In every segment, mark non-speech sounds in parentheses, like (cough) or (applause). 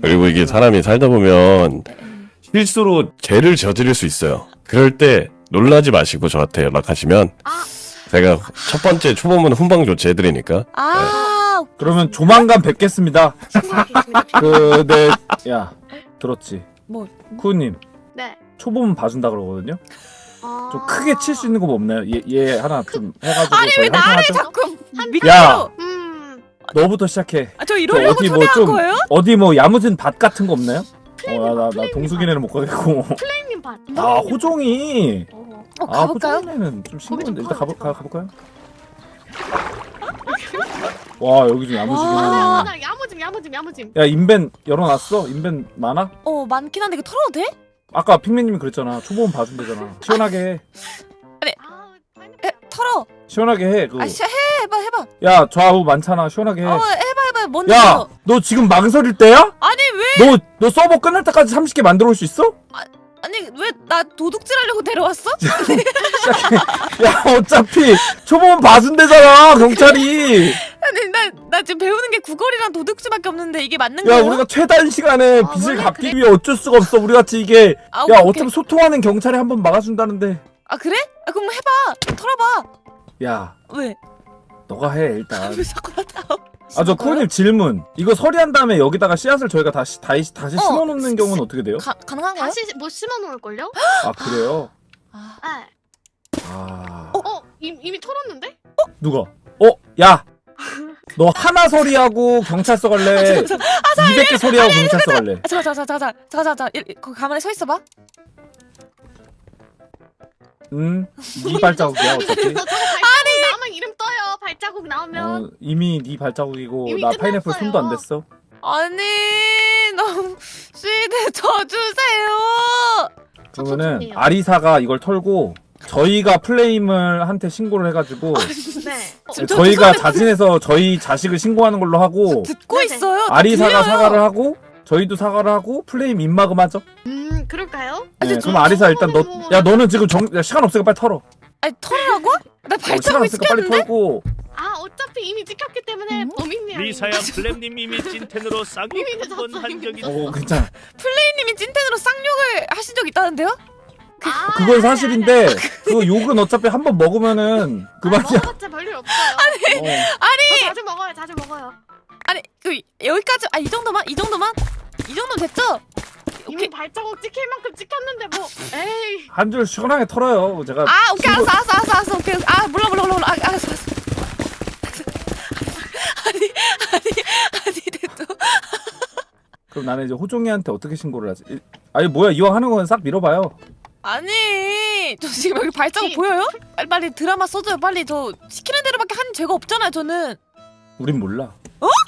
그리고 이게 사람이 살다 보면 실수로 죄를 저지를 수 있어요. 그럴 때 놀라지 마시고 저한테 연락하시면 아. 제가 첫 번째 초보면 훈방 조치해드리니까 아, 그러면 조만간 뵙겠습니다. (laughs) 그, 네, 야, 들었지? 뭐? 쿠우님, 네. 초보면 봐준다 그러거든요? 아... 좀 크게 칠 수 있는 거 뭐 없나요? 얘, 얘 하나 좀 해가지고. 아니 저희 왜 나를 한판 하죠? 자꾸 야! 밑으로? 음. 너부터 시작해. 아, 저 이러려고 어디 뭐 초대한 좀- 거예요? 어디 뭐 야무진 밭 같은 거 없나요? 어, 나, 나, 나 동숙이네는 못 가겠고. 플레이님 봐. 아, 호종이. 어, 아, 가볼까요? 호종이네는 좀 싱거운데. 일단 좀 가볼, 가, 가볼까요? 와, 여기 좀 야무지긴 와. 하네. 나 야무짐 야무짐 야무짐. 야, 인벤 열어놨어? 인벤 많아? 어, 많긴 한데 이거 털어도 돼? 아까 핑맨님이 그랬잖아. 초보면 봐준대잖아. 시원하게 해. 아, 에, 털어. 시원하게 해. 그. 아, 씨, 해, 해봐, 해봐. 야, 좌우 많잖아. 시원하게 해. 어, 해봐, 해봐. 뭔지. 야, 야. 너 지금 망설일 때야? 아니 왜? 너, 너 서버 끝날 때까지 30개 만들어 올 수 있어? 아니 왜 나 도둑질하려고 데려왔어? (laughs) 야, 어차피 초보면 봐준대잖아, 경찰이. 아니 나 나 지금 배우는 게 구걸이랑 도둑질밖에 없는데 이게 맞는 야, 거야? 우리가 최단 시간에 아, 빚을 원래 갚기? 위해 어쩔 수가 없어. 우리 같이 이게. 아, 야, 오케이. 어차피 소통하는 경찰이 한 번 막아준다는데. 아 그래? 아 그럼 해봐. 털어봐. 야, 왜? 너가 해, 일단. 왜 자꾸 나타나? 아, 저 쿠님 질문. 이거 서리한 다음에 여기다가 씨앗을 저희가 다시, 다시, 다시 어, 심어놓는 경우는 어떻게 돼요? 가, 가능한가요? 다시 못 심어 놓을 걸요? (gasps) 아, 그래요? 아, 네. 아. 어, 이미, 이미 털었는데? 누가? 어, 야! 너 하나 소리하고 경찰서 갈래? 200개 소리하고 경찰서 갈래? 아 잠깐 잠깐 잠깐 잠깐 잠깐 잠깐 거기 가만히 서 있어봐. 응? 네 발자국이야 (laughs) 어차피. 저 저거 발자국 나오면 이름 떠요. 발자국 나오면. 어, 이미 네 발자국이고 이미 나 파인애플 끝났어요. 손도 안 댔어. 아니 너무 시대 져주세요. 그러면은 좋네요. 아리사가 이걸 털고 저희가 플레임을 한테 신고를 해가지고 네. 어, 저- 저 저희가 자진해서 저희 자식을 신고하는 걸로 하고 듣고 네네. 있어요. 다 아리사가 들려요. 사과를 하고 저희도 사과를 하고 플레임 입마금 하죠. 음, 그럴까요? 네, 저- 그럼 아리사 일단 너 야 너는 지금 정, 야, 시간 없으니까 빨리 털어. 아니 털으라고? 나 어, 시간 발자국 없으니까 빨리 시켰는데? 털고. 아, 어차피 이미 찍혔기 때문에 범인이 아니에요. 리사야 플랜님 이미 찐텐으로 (laughs) 쌍욕 이미 한번 늦었어, 한 이미 적이 어 괜찮아. 플레이님이 찐텐으로 쌍욕을 하신 적 있다는데요? 아, 그건 아니, 사실인데 그 욕은 어차피 한 번 먹으면은 아니, 아니. 그만이야. 먹어봤자 별일 없어요. 어. 저 자주 먹어요, 자주 먹어요. 아니 그 여기까지 아 이 정도만 이 정도만 이 정도 됐죠? 이미. 발자국 찍힐 만큼 찍혔는데 뭐. 에이. 한 줄 시원하게 털어요. 제가 아 오케이 알았어 알았어 알았어 알았어 오케이 아 몰라 몰라 몰라 몰라 아, 알았어 알았어 아니 아니 아니 됐죠 그럼 나는 이제 호종이한테 어떻게 신고를 하지? 이- 아니 뭐야 이왕 하는 건 싹 밀어봐요. 아니 저 지금 여기 발자국 이- 보여요? 빨리 빨리 드라마 써줘요 빨리 저 시키는 대로밖에 한 죄가 없잖아요 저는 우린 몰라.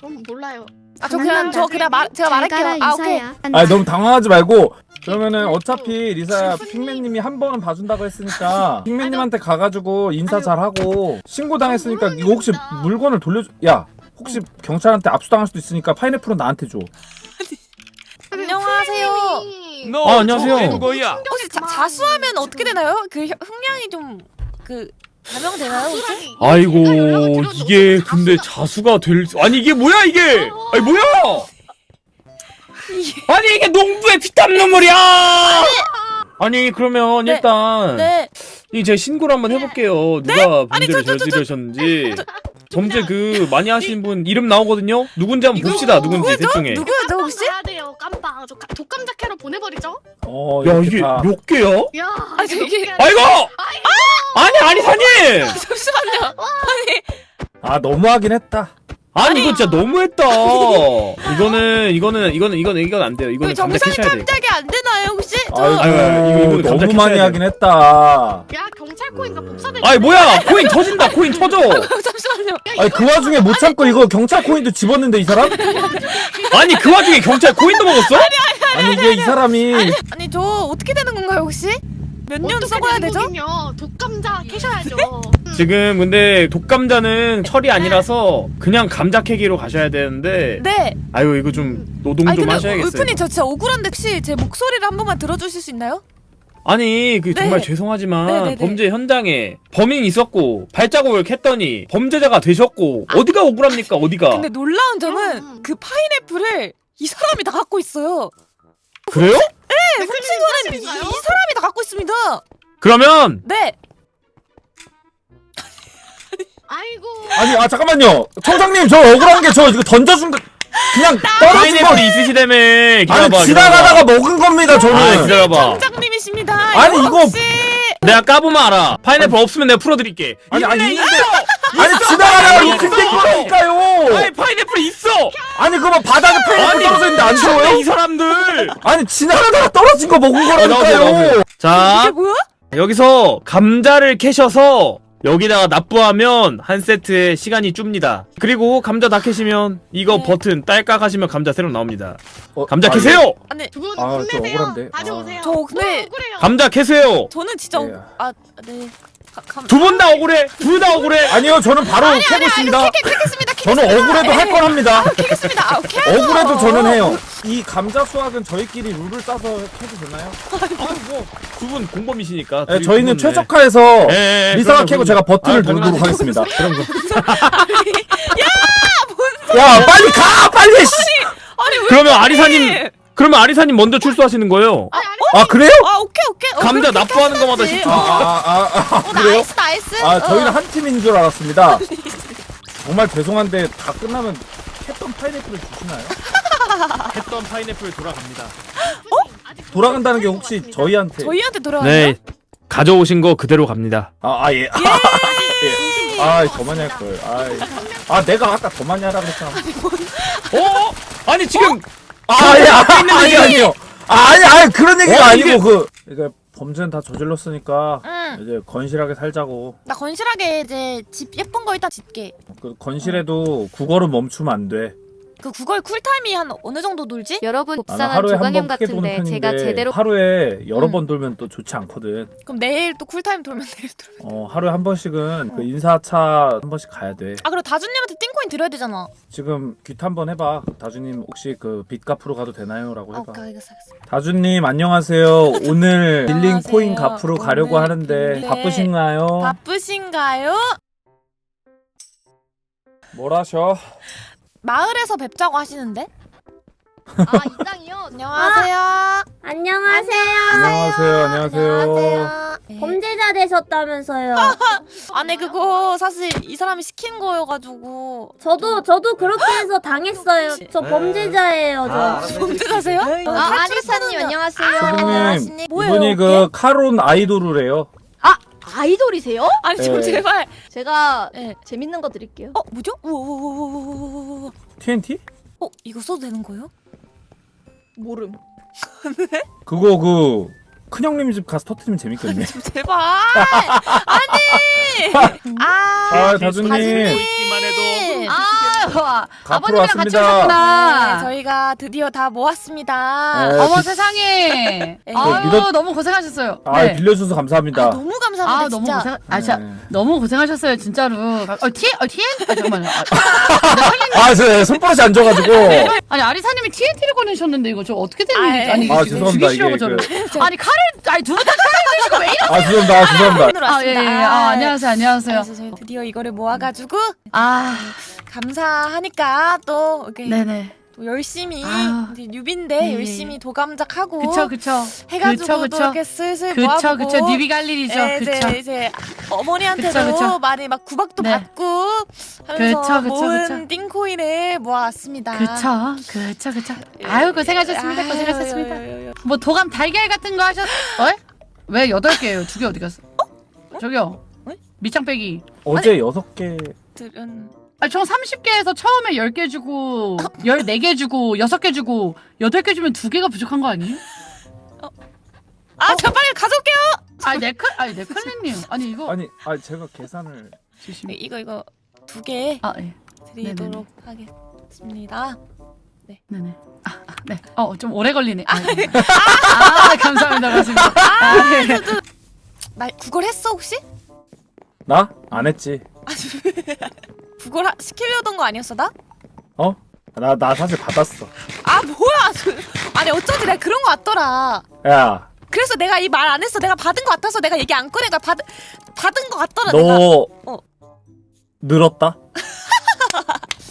좀 몰라요. 아 저 그냥 저 그냥 말 제가 말할게요 아 오케이 아니 너무 당황하지 말고 그러면은 어차피 리사야 핑맨님이 한 번은 봐준다고 했으니까 핑맨님한테 가가지고 인사 아니, 잘하고 신고 당했으니까 아, 이거 혹시. 물건을 돌려줘. 야 혹시 경찰한테 압수당할 수도 있으니까 파인애플은 나한테 줘. 안녕하세요 너 아, 안녕하세요. 된 거야 혹시 자, 자수하면 어떻게 되나요? 그 혀- 흥량이 좀 그 감형되나요 혹시? 아이고 연락드려도 이게 근데 자수가- 될 수- 아니 이게 뭐야 이게? 아니 뭐야? 아니 이게 농부의 피땀 눈물이야! 아니 그러면 네. 일단 네. 이 제 신고를 한번 해볼게요. 누가 아니, 범죄를 저, 저, 저, 저- 저지르셨는지. 범죄 그 많이 하시는 분 이름 나오거든요? 누군지 한번 봅시다. 누군지? 중에. 누구야 너 혹시? 저 가- 독감자 캐러 보내버리죠? 어 야 이게 다. 몇 개야 야. 아, 저기- 이렇게 아이고 아니 아리사님 잠시만요 아 너무하긴 했다. 아니 이거 진짜 너무했다 이거는 (laughs) 이거는 이거는 이거는 이건 안 돼요 그 이거는 정상 감자 캐셔야 돼 탐작이 안 되나요 혹시? 저 아유, 아유, 이거- 이거 감자 너무 많이 캐셔야 하긴 했다. 야, 경찰 코인가 복사돼. 아니 뭐야 코인 터진다 코인 터져 (laughs) 잠시만요 아니 그 와중에 못 참고 이거 경찰 코인도 집었는데 이 사람? (laughs) 아니 그 와중에 경찰 코인도 먹었어? 아니 이게 이 사람이 아니 저 어떻게 되는 건가요 혹시? 몇년 써봐야 되죠? 요 독감자 캐셔야죠. 지금 근데 독감자는 철이 아니라서 그냥 감자 캐기로 가셔야 되는데 네 아유 이거 좀 노동 아니 좀 근데 하셔야겠어요 울프님 저 진짜 억울한데 혹시 제 목소리를 한 번만 들어주실 수 있나요? 아니 그 네. 정말 죄송하지만 네 네 네. 범죄 현장에 범인이 있었고 발자국을 캤더니 범죄자가 되셨고 어디가 억울합니까 어디가 근데 놀라운 점은 음. 그 파인애플을 이 사람이 다 갖고 있어요. 그래요? 네, 훔친 거는 이, 이 사람이 다 갖고 있습니다. 그러면 네. 아이고. 아니 아 잠깐만요 청장님 저 억울한 게 저 이거 던져준 거 그냥 떨어진 거 파인애플 있으시다며. 기다려봐 아니 지나가다가 먹은 겁니다 아 저는. 기다려봐. 청장님이십니다. 아니, 이거- 혹시 내가 까보면 알아. 파인애플 없으면 내가 풀어드릴게. 아니 아니 있는데! 아니 지나가다가 있어! 루틴 된 거라니까요. 아니 파인애플 있어. 아니 그거 뭐 바닥에 페인이 떨어져 있는데 안 미쳤네, 좋아요? 이 사람들. 아니 지나가다가 떨어진 거 먹은 어, 나오세요, 거라니까요. 나오세요. 이게 자 뭐야? 여기서 감자를 캐셔서 여기다가 납부하면 한 세트에 시간이 줍니다 그리고 감자 다 캐시면 이거 네. 버튼 딸깍 하시면 감자 새로 나옵니다 어, 감자 아, 캐세요 아니 두분 아, 좀 힘내세요. 억울한데. 가져오세요. 저 근데 억울해요. 감자 캐세요 저는 진짜 예. 어- 아 네. 두 분 다 억울해 둘 다 억울해 아니요 저는 바로 캐고 있습니다 캐겠습니다. 저는 억울해도 할 건 합니다 캐겠습니다. 아, 캐. 억울해도 저는 해요 이 감자 수확은 저희끼리 룰을 짜서 캐도 되나요? 두분 공범이시니까 네, 둘이 저희는 두 분, 네. 최적화해서 예, 예, 리사가 그럼요, 캐고 그럼요. 제가 버튼을 아, 누르도록 당연하죠. 하겠습니다 그럼 야 빨리 가 빨리 씨. 아니 왜? 그러면 아리사님 그러면 아리사님 먼저 출소하시는 거예요 아니, 아 그래요? 아 오케이 오케이. 어, 감자 그렇게 납부하는. 것마다 십초. 아, 아, 아, 아, 어, 그래요? 나이스 나이스. 아 저희는 어. 한 팀인 줄 알았습니다 정말 죄송한데 다 끝나면 캡던 파인애플을 주시나요? (laughs) 했던 파인애플 돌아갑니다 아직 돌아간다는 게못 혹시. 저희한테 저희한테 돌아와요? 네 가져오신 거 그대로 갑니다 아, 아 예. 예. (laughs) 아, 더 많이 할 걸. 아, 아, 내가 아까 더 많이 하라 그랬잖아. 어? 아니 지금 아, 예. 아, 아니, 아니요. 아, 아니, 아니, 그런 얘기가 어, 아니고 이게- 그 이제 범죄는 다 저질렀으니까 응. 이제 건실하게 살자고. 나 건실하게 이제 집 예쁜 거 일단 짓게. 그 건실해도 국어를 멈추면 안 돼. 그 국어의 쿨타임이 한 어느 정도 돌지? 여러분 나는 하루에 한 조강염 번 크게 도는 같은데 편인데 제가 제대로 하루에 여러 음. 번 돌면 또 좋지 않거든. 그럼 내일 또 쿨타임 돌면 (laughs) 내일 돌면. 어, 하루에 한 번씩은 그 인사차 한 번씩 가야 돼. 아 그리고 다준님한테 띵코인 드려야 되잖아. 지금 귀 한번 해봐. 다주님 혹시 그 빚 갚으러 가도 되나요?라고 아, 해봐. 오케이 알겠어 알겠어. 다주님 안녕하세요. (laughs) 오늘 빌린 안녕하세요. 코인 갚으러 가려고 오늘 하는데 빌린- 바쁘신가요? 바쁘신가요? 뭘 하셔? 마을에서 뵙자고 하시는데? 아 이장이요. (laughs) 안녕하세요. 안녕하세요. 안녕하세요. 안녕하세요. 안녕하세요. 네. 범죄자 되셨다면서요. (laughs) 아니 그거 사실 이 사람이 시킨 거여가지고 저도 저도 그렇게 해서 당했어요. 저 범죄자예요. 저. (laughs) 범죄자세요? 어, 아, 아리사님 안녕하세요. 소장님 뭐예요? 이분이 그 카론 아이돌이래요. 아이돌이세요? 아니 좀 네. 제발. 제가 네. 재밌는 거 드릴게요. 어 뭐죠? 우와우와우와우와. TNT? 어 이거 써도 되는 거예요? 모름. (laughs) 그거 그 큰형님 집 가서 터트리면 재밌겠네. 좀 제발. (laughs) 아니. (laughs) 아. 아 보이기만 해도 아, 갚으러 왔습니다. 네, 오셨구나. 저희가 드디어 다 모았습니다. 네. 어머 비- 세상에. (laughs) 네. 아유 믿었- 너무 고생하셨어요. 아 네. 빌려주셔서 감사합니다. 아, 너무 감사합니다. 아 너무 진짜. 고생. 아 진짜 네. 너무 고생하셨어요 진짜로. 어 티, 어 TN? 아 잠깐만. 아, (laughs) 아, 저 손버릇이 안 져가지고. 아니 아리사님이 TNT를 꺼내셨는데 이거 저 어떻게 된 아, 일이지? 예. 아니 아, 지금 죄송합니다. 죽이시려고 이게 저를. 그- 아니 칼을 아니 두분 다 칼을 드시고 왜 이러? 아 죄송합니다. 아, 죄송합니다. 오늘 아 예. 왔습니다. 예. 아 안녕하세요 안녕하세요. 그래서 저희 드디어 이거를 모아가지고 아 감사하니까 또 이렇게 네네. 또 열심히 아유. 이제 뉴비인데 예, 예. 열심히 도감작하고 그쵸 그쵸. 해가지고 그쵸, 또 그쵸. 이렇게 슬슬 그쵸 모아보고 그쵸. 니비 갈 일이죠. 예, 그쵸. 이제 이제 어머니한테도 그쵸, 그쵸. 많이 막 구박도 네. 받고 하면서 그쵸, 그쵸, 모은 그쵸. 띵코인을 모아왔습니다. 그쵸 그쵸 그쵸. 아유 고생하셨습니다 아유, 고생하셨습니다. 아유, 아유, 아유. 뭐 도감 달걀 같은 거 하셨? 어? 왜 여덟 개예요? 두 개 어디 갔어? 저기요. 어? 밑장 빼기. 어제 여섯 개 들은 아, 총 30개에서 처음에 10개 주고 14개 주고 6개 주고 8개 주면 2개가 부족한 거 아니에요? 아, 저 빨리 가져올게요. 아니 네클 아니 네클님 아니 이거 아니, 아 제가 계산을 네, 이거 이거 두 개 아 예. 드리도록 하겠습니다. 네네. 아, 아, 네. 어, 좀 오래 걸리네. 아, 네. 아 감사합니다. 고맙습니다. 아, 네. 나 구걸 했어 혹시? 나 안 했지. 구걸 하, 시키려던 거 아니었어 나? 어? 나 나 사실 받았어. 아 뭐야? 아니 어쩐지 내가 그런 거 같더라. 야, 그래서 내가 이 말 안 했어. 내가 받은 거 같아서 내가 얘기 안 꺼내가 받 받은 거 같더라. 내가. 너 어. 늘었다?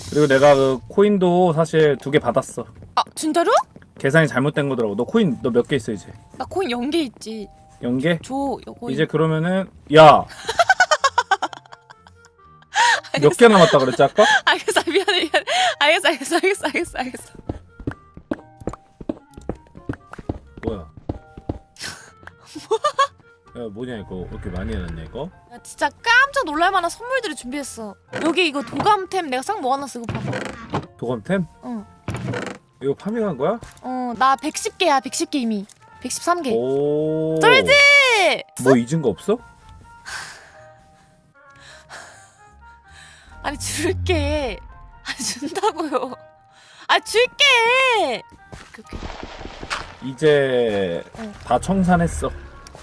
그리고 내가 그 코인도 사실 두 개 받았어. 아 진짜로? 계산이 잘못된 거더라고. 너 코인 너 몇 개 있어 이제? 나 코인 연계 있지. 연계? 줘 요거. 이제 그러면은 야. 몇 개 남았다 그랬지 아까? (laughs) 알겠어 미안해 미안해. 알겠어 알겠어 알겠어 알겠어 알겠어. 뭐야? (laughs) 야 뭐냐 이거 왜 이렇게 많이 해놨냐 이거? 나 진짜 깜짝 놀랄만한 선물들을 준비했어. 여기 이거 도감템 내가 싹 모아놨어 이거 봐봐. 도검템? 응. 이거 파밍한 거야? 어나 110개야 110개 이미. 113개. 오. 쩔지? 뭐 잊은 거 없어? 아니 줄게. 아 준다고요. 아 줄게. 오케이, 오케이. 이제 응. 다 청산했어.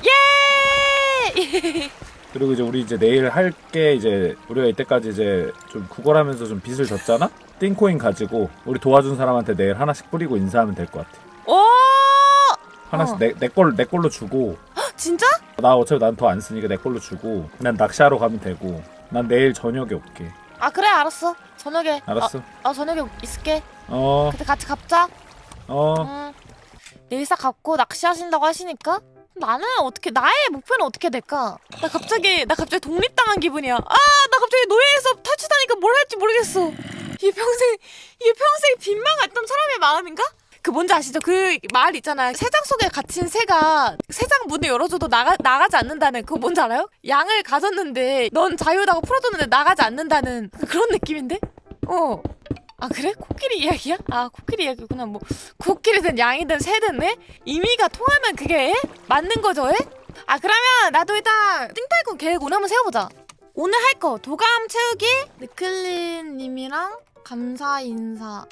예! (laughs) 그리고 이제 우리 이제 내일 할 게 이제 우리가 이때까지 이제 좀 구걸하면서 좀 빚을 졌잖아. 띵코인 가지고 우리 도와준 사람한테 내일 하나씩 뿌리고 인사하면 될 것 같아. 오! 하나씩 어. 내, 내 걸로 내 걸로 주고 진짜? 나 어차피 난 더 안 쓰니까 내 걸로 주고 난 낚시하러 가면 되고 난 내일 저녁에 올게. 아 그래 알았어. 저녁에. 알았어. 아, 아 저녁에 있을게. 어. 그때 같이 갑자. 어. 응. 내일 싹 갖고 낚시하신다고 하시니까 나는 어떻게 나의 목표는 어떻게 될까? 나 갑자기 나 갑자기 독립당한 기분이야. 아 나 갑자기 노예에서 탈출하니까 뭘 할지 모르겠어. 이게 평생 이게 평생 빚만 갔던 사람의 마음인가? 그 뭔지 아시죠? 그 말 있잖아요. 새장 속에 갇힌 새가 새장 문을 열어줘도 나가 나가지 않는다는 그거 뭔지 알아요? 양을 가졌는데 넌 자유다고 풀어줬는데 나가지 않는다는 그런 느낌인데? 어. 아 그래? 코끼리 이야기야? 아 코끼리 이야기구나 뭐 코끼리든 양이든 새든 에? 의미가 통하면 그게 에? 맞는 거죠 에? 아 그러면 나도 일단 띵탈군 계획 오늘 한번 세워보자 오늘 할 거 도감 채우기 느클린님이랑 감사 인사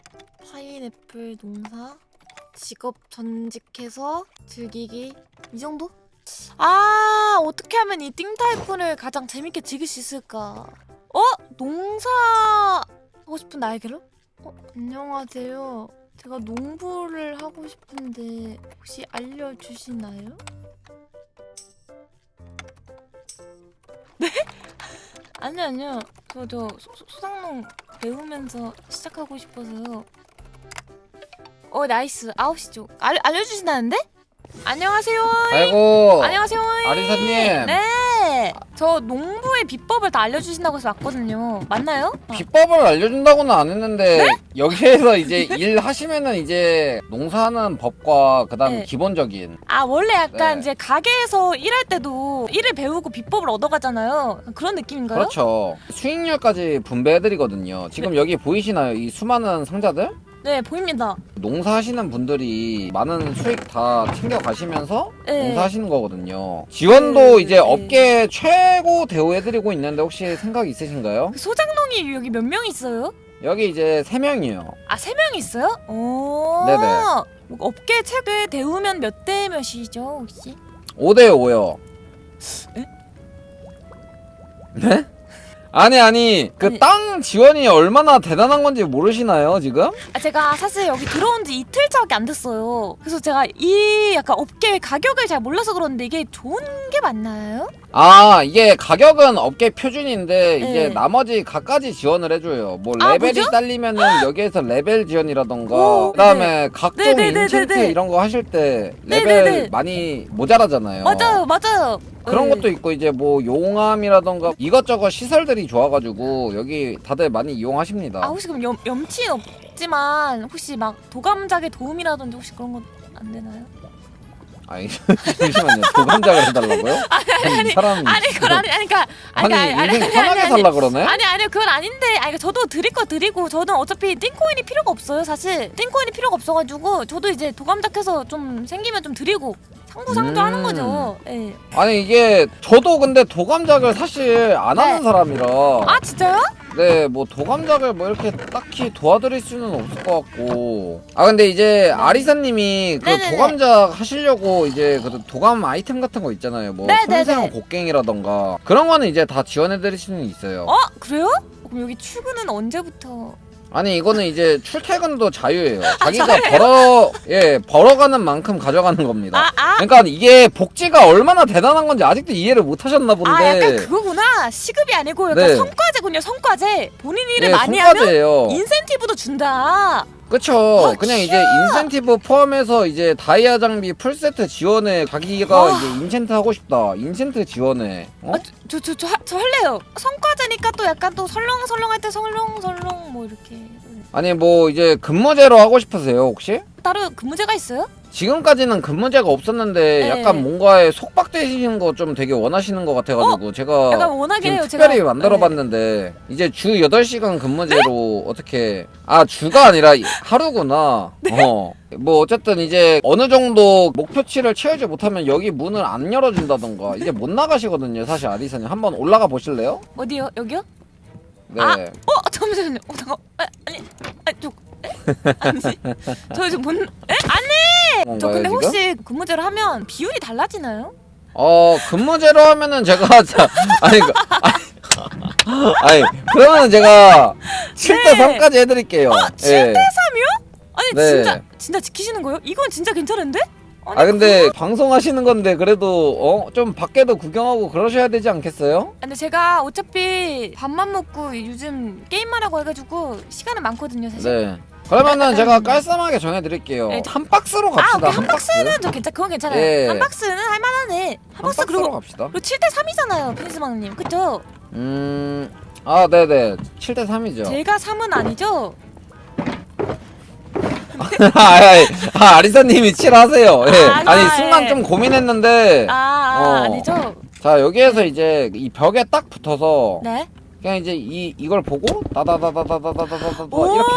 파인애플 농사 직업 전직해서 즐기기 이 정도? 아 어떻게 하면 이 띵탈군을 가장 재밌게 즐길 수 있을까 어? 농사 하고 싶은 나에게로? 어, 안녕하세요. 제가 농부를 하고 싶은데 혹시 알려주시나요? 네? (laughs) 아니요 아니요. 저 저 소상농 배우면서 시작하고 싶어서요. 어 나이스 9시죠. 알, 알려주시나는데? 안녕하세요. 아이고 안녕하세요. 아리사님 네. 저 농부의 비법을 다 알려주신다고 해서 왔거든요. 맞나요? 어. 비법을 알려준다고는 안 했는데 네? 여기에서 이제 (laughs) 일 하시면은 이제 농사하는 법과 그다음 네. 기본적인 아 원래 약간 네. 이제 가게에서 일할 때도 일을 배우고 비법을 얻어가잖아요. 그런 느낌인가요? 그렇죠 수익률까지 분배해드리거든요 지금 네. 여기 보이시나요 이 수많은 상자들 네 보입니다. 농사하시는 분들이 많은 수익 다 챙겨 가시면서 네. 농사하시는 거거든요 지원도 그, 이제 네. 업계 최고 대우해드리고 있는데 혹시 생각 있으신가요? 그 소장농이 여기 몇 명 있어요? 여기 이제 세명이요 아 세 명 있어요? 오. 네네. 뭐 업계 최대 대우면 몇 대 몇이죠 혹시? 5대 5요. 에? 네? 아니 아니 그 아니. 땅 지원이 얼마나 대단한 건지 모르시나요 지금? 아 제가 사실 여기 들어온 지 이틀차밖에 안 됐어요. 그래서 제가 이 약간 업계 가격을 잘 몰라서 그러는데 이게 좋은 게 맞나요? 아 이게 가격은 업계 표준인데 이제 네. 나머지 각가지 지원을 해줘요. 뭐 아, 레벨이 뭐죠? 딸리면은 여기에서 레벨 지원이라던가 오, 그다음에 각종 네네네네네. 인챈트 이런 거 하실 때 레벨 네네네. 많이 모자라잖아요. 맞아요 맞아요. 그런 네. 것도 있고 이제 뭐 용암이라던가 이것저것 시설들이 좋아가지고 여기 다들 많이 이용하십니다. 아 혹시 그럼 염, 염치는 없지만 혹시 막 도감작의 도움이라든지 혹시 그런 거안 되나요? 아니 (laughs) 잠시만요 도감작을 해달라고요? (laughs) 아니, 이 사람 아니 그건 아니 아니 그러니까 아니, 아니 아니 인생 아니 편하게 아니, 살라 그러네? 아니 아니 그건 아닌데 아니 그러니까 저도 드릴 거 드리고 저는 어차피 띵코인이 필요가 없어요 사실 띵코인이 필요가 없어가지고 저도 이제 도감작해서 좀 생기면 좀 드리고 상부상조 하는 음. 거죠. 예. 아니 이게 저도 근데 도감작을 사실 안 하는 네. 사람이라 아 진짜요? 네 뭐 도감작을 뭐 이렇게 딱히 도와드릴 수는 없을 것 같고 아 근데 이제 아리사님이 그 네네네. 도감작 하시려고 이제 그 도감 아이템 같은 거 있잖아요 뭐 네네네. 섬세한 곡괭이라던가 그런 거는 이제 다 지원해드릴 수는 있어요 어 그래요? 그럼 여기 출근은 언제부터 아니 이거는 이제 출퇴근도 자유예요. 자기가 벌어 예 벌어가는 만큼 가져가는 겁니다. 아, 아, 그러니까 이게 복지가 얼마나 대단한 건지 아직도 이해를 못 하셨나 아, 본데. 약간 그거구나. 시급이 아니고 약간 네. 성과제군요. 성과제. 본인 일을 예, 많이 하면 성과제예요. 인센티브도 준다. 그쵸. 아, 그냥 이제 인센티브 포함해서 이제 다이아 장비 풀세트 지원에 자기가 와. 이제 인챈트 하고 싶다. 인챈트 지원에. 어? 아, 저, 저, 저, 하- 저 할래요. 성과제니까 또 약간 또 설렁설렁할 때 설렁설렁 뭐 이렇게. 아니 뭐 이제 근무제로 하고 싶으세요 혹시? 따로 근무제가 있어요? 지금까지는 근무제가 없었는데 네. 약간 뭔가에 속박되시는 거 좀 되게 원하시는 것 같아가지고 제가 약간 원하긴 지금 해요. 특별히 제가. 만들어봤는데 이제 주 8시간 근무제로 어떻게 아 주가 아니라 하루구나 어 뭐 어쨌든 이제 어느 정도 목표치를 채우지 못하면 여기 문을 안 열어준다던가 이제 못 나가시거든요 사실 아리사님 한번 올라가 보실래요? 네. 어디요? 여기요? 네 아. 어 잠시만요. 어 잠깐. 아, 아니, 아니 저. 에? 아니, 저 지금 뭔? 에? 아니, 저 근데 지금? 혹시 근무제로 하면 비율이 달라지나요? 어 근무제로 하면은 제가 (laughs) 자, 아니 그 아니, 아니 그러면은 제가 7대 3까지 해드릴게요 어, 7대 예. 3이요? 아니 네. 진짜 진짜 지키시는 거예요? 이건 진짜 괜찮은데? 아니, 아 근데 방송하시는 건데 그래도 어 좀 밖에도 구경하고 그러셔야 되지 않겠어요? 근데 제가 어차피 밥만 먹고 요즘 게임만 하고 해가지고 시간은 많거든요 사실. 네. 그러면은 제가 깔쌈하게 정해드릴게요. 네, 저- 한 박스로 아 갑시다. 오케이 한한 박스. 박스는 저 괜찮 그건 괜찮아요. 예. 한 박스는 할만하네. 한한 박스 박스 로 그리고 갑시다. 그리고 7대 3이잖아요 핀스망님 그죠? 음. 아, 네네. 7대 3이죠. 제가 3은 아니죠? (laughs) 아, 아, 아, 아리사님이 7 하세요. 예. 아, 아니, 아, 순간 예. 좀 고민했는데. 아, 아 어. 아니죠? 자, 여기에서 이제 이 벽에 딱 붙어서. 네. 그냥 이제 이, 이걸 보고, 다다다다다다다다다 오! 이렇게.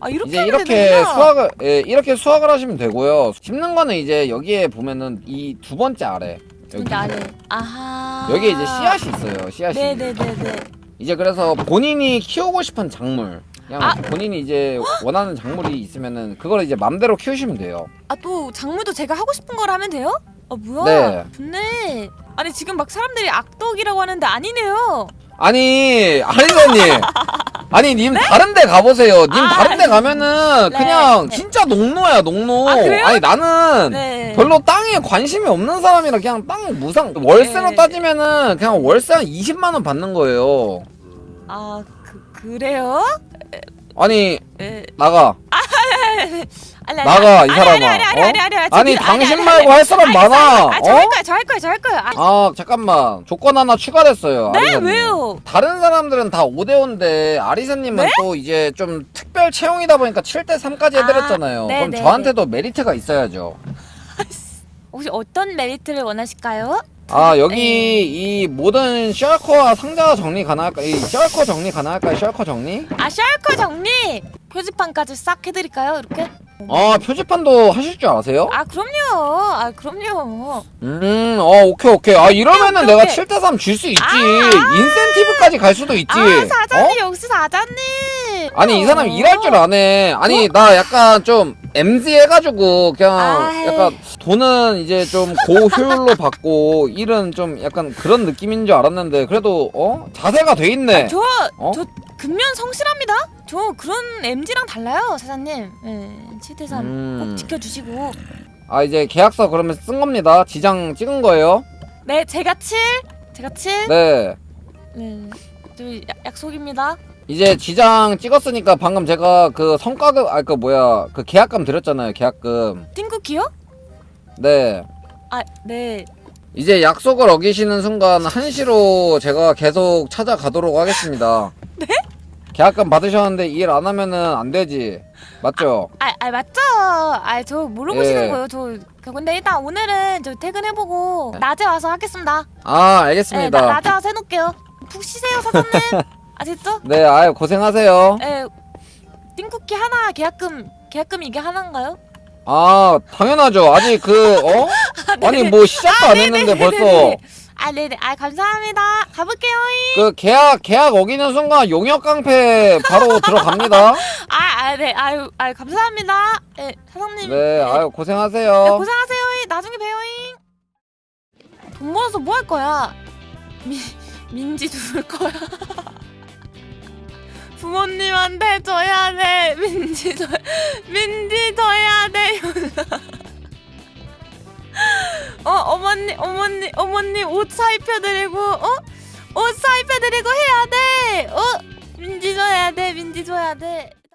아 이렇게 이제 하면 이렇게 되는구나. 수확을, 예, 이렇게 수확을 하시면 되고요. 짚는 거는 이제 여기에 보면은 이 두 번째 아래. 여기. 근데. 아하. 여기에 이제 씨앗이 있어요. 씨앗이. 네네네네. 이제 그래서 본인이 키우고 싶은 작물 그냥 아. 본인이 이제 원하는 작물이 있으면은 그걸 이제 맘대로 키우시면 돼요. 아 또 작물도 제가 하고 싶은 걸 하면 돼요? 아 뭐야? 네. 좋네. 아니 지금 막 사람들이 악덕이라고 하는데 아니네요. 아니 아리사님 (laughs) 아니 님 다른 데 가보세요. 님 네? 아, 다른 데 가면은 네, 그냥 네. 진짜 농노야 농노. 아, 그래요? 니 나는 네. 별로 땅에 관심이 없는 사람이라 그냥 땅 무상 월세로 네. 따지면은 그냥 월세 한 20만 원 받는 거예요. 아 그, 그래요? 아니 에. 나가 아니, 아니, 나가, 이 사람아. 아니 아니 아니 어? 아니 아니 아니 당신 말고 할 사람 많아. 아, 저할 어? 거야 저할 거야 저할 거야. 아, 아 잠깐만 조건 하나 추가됐어요. 네 아리사님. 왜요? 다른 사람들은 다 5대5인데 아리사님은 네? 또 이제 좀 특별 채용이다 보니까 7대3까지 해드렸잖아요. 아, 네, 그럼 네, 저한테도 메리트가 있어야죠. (laughs) 혹시 어떤 메리트를 원하실까요? 아 여기 네. 이 모든 셜커와 상자 정리 가능할까요? 이 셜커 정리 가능할까요? 셜커 정리? 아 셜커 정리 표지판까지 싹 해드릴까요? 이렇게? 아 표지판도 하실 줄 아세요? 아 그럼요. 아 그럼요. 음, 어 오케이 오케이. 아 이러면은 오케이, 내가 오케이. 7대3 줄수 있지. 아, 인센티브까지 갈 수도 있지. 아 사장님 어? 역시 사장님. 아니 이 사람 어. 일할 줄 아네. 아니 나 약간 좀 MZ 해가지고 그냥 아이. 약간 돈은 이제 좀 고효율로 (laughs) 받고 일은 좀 약간 그런 느낌인 줄 알았는데 그래도 어 자세가 돼 있네. 저, 어? 저 근면 성실합니다. 저 그런 MG랑 달라요, 사장님. 예, 7대3 음. 꼭 지켜주시고. 아 이제 계약서 그러면 쓴 겁니다. 지장 찍은 거예요. 네, 제가 7. 제가 7. 네. 네. 저 야- 약속입니다. 이제 지장 찍었으니까 방금 제가 그 성과금 아 그 뭐야 그 계약금 드렸잖아요. 계약금. 띵쿠키요? 네. 아, 네. 이제 약속을 어기시는 순간 한시로 제가 계속 찾아가도록 하겠습니다. (laughs) 네? 계약금 받으셨는데 일 안 하면은 안 되지. 맞죠? 아, 아 맞죠? 아, 저 모르시는 예. 거예요. 저 그- 근데 일단 오늘은 저 퇴근해보고 낮에 와서 하겠습니다. 아, 네, 알겠습니다. 나, 낮에 와서 해놓을게요. 푹 쉬세요, 사장님. (laughs) 아시죠? 네, 아유 고생하세요. 예. 띵쿠키 하나 계약금 계약금 이게 하나인가요? 아, 당연하죠. 아직 그 어? (laughs) 아니 뭐 시작도 안 했는데 벌써. 아, 네네. 아, 감사합니다. 가볼게요. 그 계약 계약 어기는 순간 용역 깡패 바로 (laughs) 들어갑니다. 아, 아, 네. 아유, 아유, 감사합니다. 예, 사장님. 네, 예. 아유 네, 고생하세요. 고생하세요. 나중에 봬요. 돈 모아서 뭐 할 거야? 민 민지 줄 거야. (laughs) 부모님한테 줘야 돼. (laughs) 민지 줘, 민지 줘야 돼. (laughs) 어 어머니 어머니 어머니 옷 사입혀드리고 어? 옷 사입혀드리고 해야 돼. 어? 민지 줘야 돼. 민지 줘야 돼.